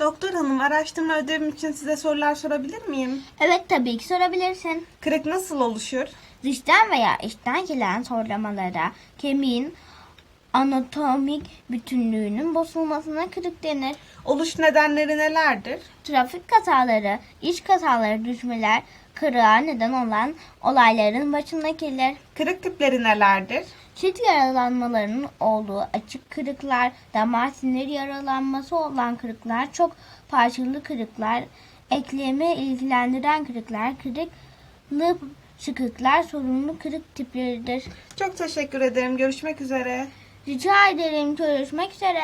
Doktor hanım araştırma ödevim için size sorular sorabilir miyim? Evet tabii ki sorabilirsin. Kırık nasıl oluşur? Dıştan veya içten gelen sorulamalara kemiğin anatomik bütünlüğünün bozulmasına kırık denir. Oluş nedenleri nelerdir? Trafik kazaları, iç kazaları, düşmeler, kırığa neden olan olayların başına gelir. Kırık tipleri nelerdir? Çift yaralanmalarının olduğu açık kırıklar, damar sinir yaralanması olan kırıklar, çok parçalı kırıklar, eklemi ilgilendiren kırıklar, kırıklı çıkıklar sorunlu kırık tipleridir. Çok teşekkür ederim. Görüşmek üzere. Rica ederim görüşmek üzere.